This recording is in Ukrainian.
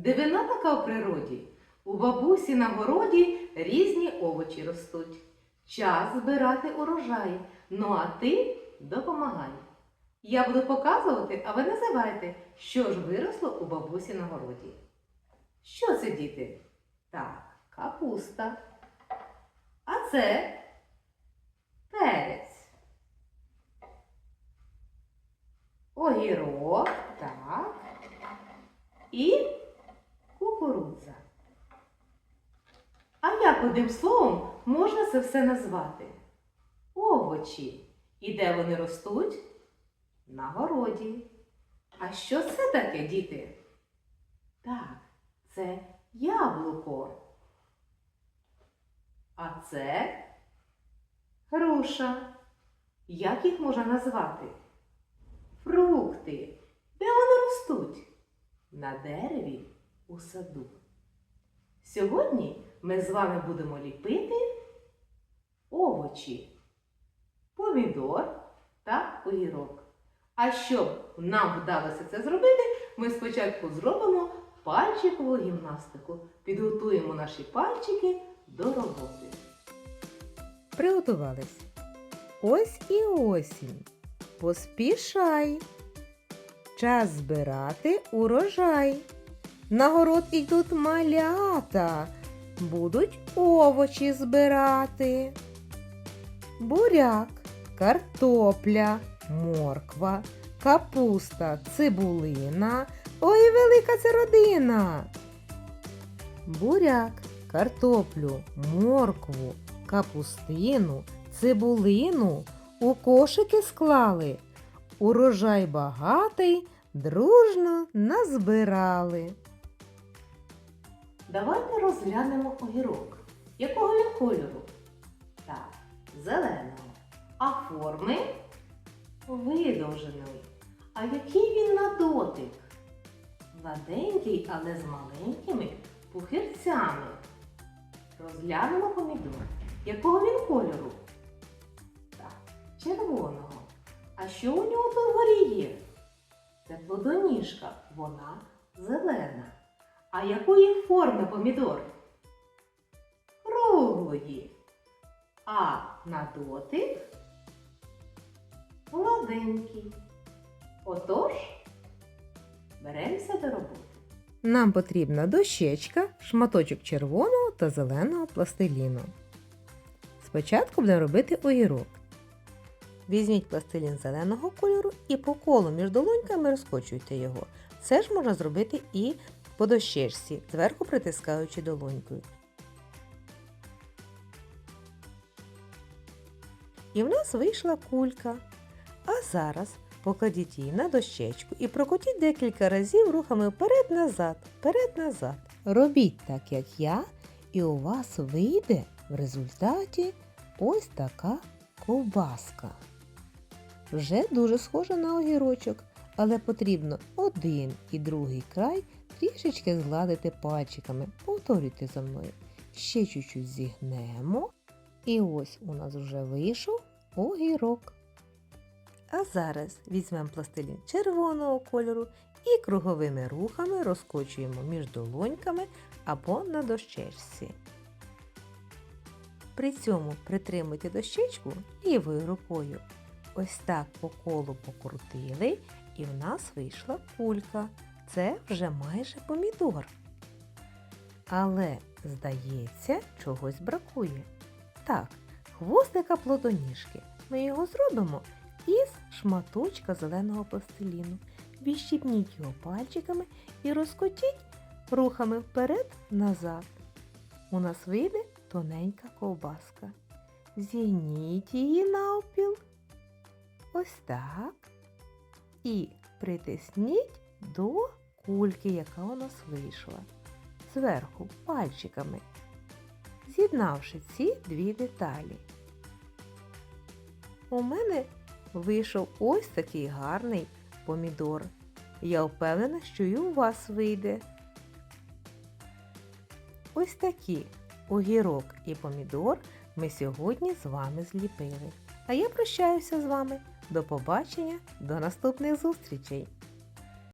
Дивина така в природі. У бабусі на городі різні овочі ростуть. Час збирати урожай. Ну а ти допомагай. Я буду показувати, а ви називайте, що ж виросло у бабусі на городі. Що це, діти? Так, капуста. А це перець. Огірок, так. І А як одним словом можна це все назвати? Овочі. І де вони ростуть? На городі. А що це таке, діти? Так, це яблуко. А це груша. Як їх можна назвати? Фрукти. Де вони ростуть? На дереві у саду. Сьогодні ми з вами будемо ліпити овочі, помідор та огірок. А щоб нам вдалося це зробити, ми спочатку зробимо пальчикову гімнастику. Підготуємо наші пальчики до роботи. Приготувались. Ось і осінь. Поспішай. Час збирати урожай. На город ідуть малята, будуть овочі збирати. Буряк, картопля, морква, капуста, цибулина. Ой, велика це родина. Буряк, картоплю, моркву, капустину, цибулину у кошики склали. Урожай багатий дружно назбирали. Давайте розглянемо огірок. Якого він кольору? Так, зеленого. А форми видовженої. А який він на дотик? Гладенький, але з маленькими пухирцями. Розглянемо помідор. Якого він кольору? Так, червоного. А що у нього тут вгорі є? Це плодоніжка. Вона. А якої форми помідор? Круглої. А на дотик гладенький. Отож, беремося до роботи. Нам потрібна дощечка, шматочок червоного та зеленого пластиліну. Спочатку будемо робити огірок. Візьміть пластилін зеленого кольору і по колу між долоньками розкочуйте його. Це ж можна зробити і по дощечці, зверху притискаючи долонькою. І в нас вийшла кулька. А зараз покладіть її на дощечку і прокотіть декілька разів рухами вперед-назад, вперед-назад. Робіть так, як я, і у вас вийде в результаті ось така ковбаска. Вже дуже схожа на огірочок, але потрібно один і другий край трішечки згладити пальчиками. Повторюйте за мною. Ще чуть-чуть зігнемо. І ось у нас вже вийшов огірок. А зараз візьмемо пластилін червоного кольору і круговими рухами розкочуємо між долоньками або на дощечці. При цьому притримуйте дощечку лівою рукою. Ось так по колу покрутили, і в нас вийшла кулька. Це вже майже помідор. Але, здається, чогось бракує. Так, хвостика плодоніжки. Ми його зробимо із шматочка зеленого пластиліну. Відщипніть його пальчиками і розкотіть рухами вперед-назад. У нас вийде тоненька ковбаска. Зігніть її навпіл. Ось так. І притисніть до кульки, яка у нас вийшла. Зверху пальчиками, з'єднавши ці дві деталі. У мене вийшов ось такий гарний помідор. Я впевнена, що і у вас вийде. Ось такі огірок і помідор ми сьогодні з вами зліпили. А я прощаюся з вами. До побачення, до наступних зустрічей!